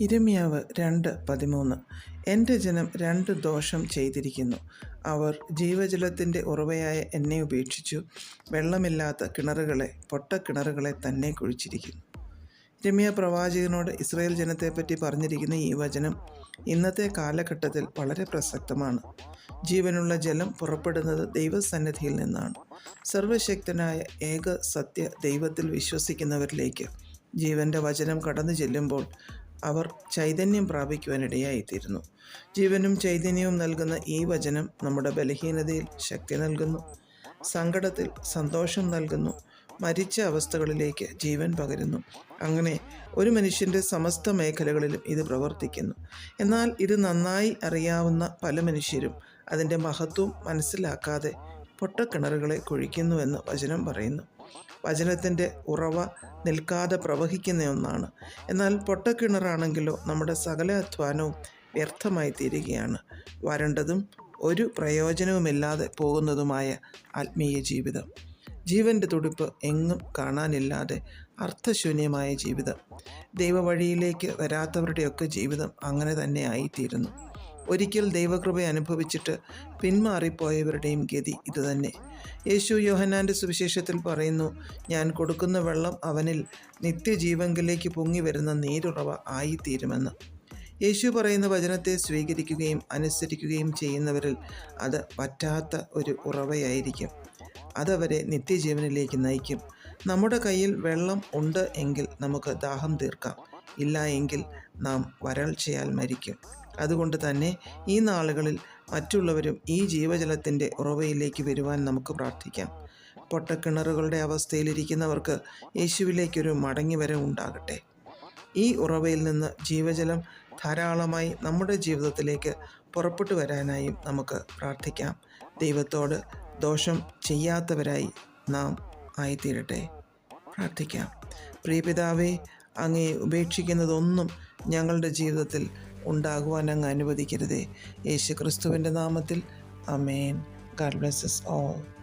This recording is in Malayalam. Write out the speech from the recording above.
ഇരമ്യാവ് രണ്ട് പതിമൂന്ന്. എന്റെ ജനം രണ്ട് ദോഷം ചെയ്തിരിക്കുന്നു. അവർ ജീവജലത്തിന്റെ ഉറവയായ എന്നെ ഉപേക്ഷിച്ചു. വെള്ളമില്ലാത്ത കിണറുകളെ പൊട്ടക്കിണറുകളെ തന്നെ കുഴിച്ചിരിക്കുന്നു. രമ്യ പ്രവാചകനോട് ഇസ്രായേൽ ജനത്തെപ്പറ്റി പറഞ്ഞിരിക്കുന്ന ഈ വചനം ഇന്നത്തെ കാലഘട്ടത്തിൽ വളരെ പ്രസക്തമാണ്. ജീവനുള്ള ജലം പുറപ്പെടുന്നത് ദൈവസന്നിധിയിൽ നിന്നാണ്. സർവശക്തനായ ഏക സത്യ ദൈവത്തിൽ വിശ്വസിക്കുന്നവരിലേക്ക് ജീവന്റെ വചനം കടന്നു ചെല്ലുമ്പോൾ അവർ ചൈതന്യം പ്രാപിക്കുവാനിടയായിത്തീരുന്നു. ജീവനും ചൈതന്യവും നൽകുന്ന ഈ വചനം നമ്മുടെ ബലഹീനതയിൽ ശക്തി നൽകുന്നു. സങ്കടത്തിൽ സന്തോഷം നൽകുന്നു. മരിച്ച അവസ്ഥകളിലേക്ക് ജീവൻ പകരുന്നു. അങ്ങനെ ഒരു മനുഷ്യന്റെ സമസ്ത മേഖലകളിലും ഇത് പ്രവർത്തിക്കുന്നു. എന്നാൽ ഇത് നന്നായി അറിയാവുന്ന പല മനുഷ്യരും അതിന്റെ മഹത്വം മനസ്സിലാക്കാതെ പൊട്ടക്കിണറുകളെ കുഴിക്കുന്നുവെന്ന് വചനം പറയുന്നു. വചനത്തിന്റെ ഉറവ നിൽക്കാതെ പ്രവഹിക്കുന്ന ഒന്നാണ്. എന്നാൽ പൊട്ടക്കിണറാണെങ്കിലോ നമ്മുടെ സകല അധ്വാനവും വ്യർത്ഥമായി തീരുകയാണ്. വരണ്ടതും ഒരു പ്രയോജനവുമില്ലാതെ പോകുന്നതുമായ ആത്മീയ ജീവിതം. ജീവന്റെ തുടിപ്പ് എങ്ങും കാണാനില്ലാതെ അർത്ഥശൂന്യമായ ജീവിതം. ദൈവവഴിയിലേക്ക് വരാത്തവരുടെയൊക്കെ ജീവിതം അങ്ങനെ തന്നെ ആയിത്തീരുന്നു. ഒരിക്കൽ ദൈവകൃപ അനുഭവിച്ചിട്ട് പിന്മാറിപ്പോയവരുടെയും ഗതി ഇതുതന്നെ. യേശു യോഹന്നാന്റെ സുവിശേഷത്തിൽ പറയുന്നു ഞാൻ കൊടുക്കുന്ന വെള്ളം അവനിൽ നിത്യജീവങ്കിലേക്ക് പൊങ്ങി വരുന്ന നീരുറവ ആയിത്തീരുമെന്ന്. യേശു പറയുന്ന വചനത്തെ സ്വീകരിക്കുകയും അനുസരിക്കുകയും ചെയ്യുന്നവരിൽ അത് പറ്റാത്ത ഒരു ഉറവയായിരിക്കും. അതവരെ നിത്യജീവനിലേക്ക് നയിക്കും. നമ്മുടെ കയ്യിൽ വെള്ളം ഉണ്ട് എങ്കിൽ നമുക്ക് ദാഹം തീർക്കാം. ഇല്ല എങ്കിൽ നാം വരൾച്ചയാൽ മരിക്കും. അതുകൊണ്ട് തന്നെ ഈ നാളുകളിൽ മറ്റുള്ളവരും ഈ ജീവജലത്തിന്റെ ഉറവയിലേക്ക് വരുവാൻ നമുക്ക് പ്രാർത്ഥിക്കാം. പൊട്ടക്കിണറുകളുടെ അവസ്ഥയിലിരിക്കുന്നവർക്ക് യേശുവിലേക്കൊരു മടങ്ങിവരവ് ഉണ്ടാകട്ടെ. ഈ ഉറവയിൽ നിന്ന് ജീവജലം ധാരാളമായി നമ്മുടെ ജീവിതത്തിലേക്ക് പുറപ്പെട്ടു വരാനായും നമുക്ക് പ്രാർത്ഥിക്കാം. ദൈവത്തോട് ദോഷം ചെയ്യാത്തവരായി നാം ആയിത്തീരട്ടെ. പ്രാർത്ഥിക്കാം. പ്രിയപിതാവേ അങ്ങേ ഉപേക്ഷിക്കുന്നതൊന്നും ഞങ്ങളുടെ ജീവിതത്തിൽ ഉണ്ടാകുവാൻ അങ്ങ് അനുവദിക്കരുതേ. യേശു ക്രിസ്തുവിന്റെ നാമത്തിൽ. Amen God blesses all.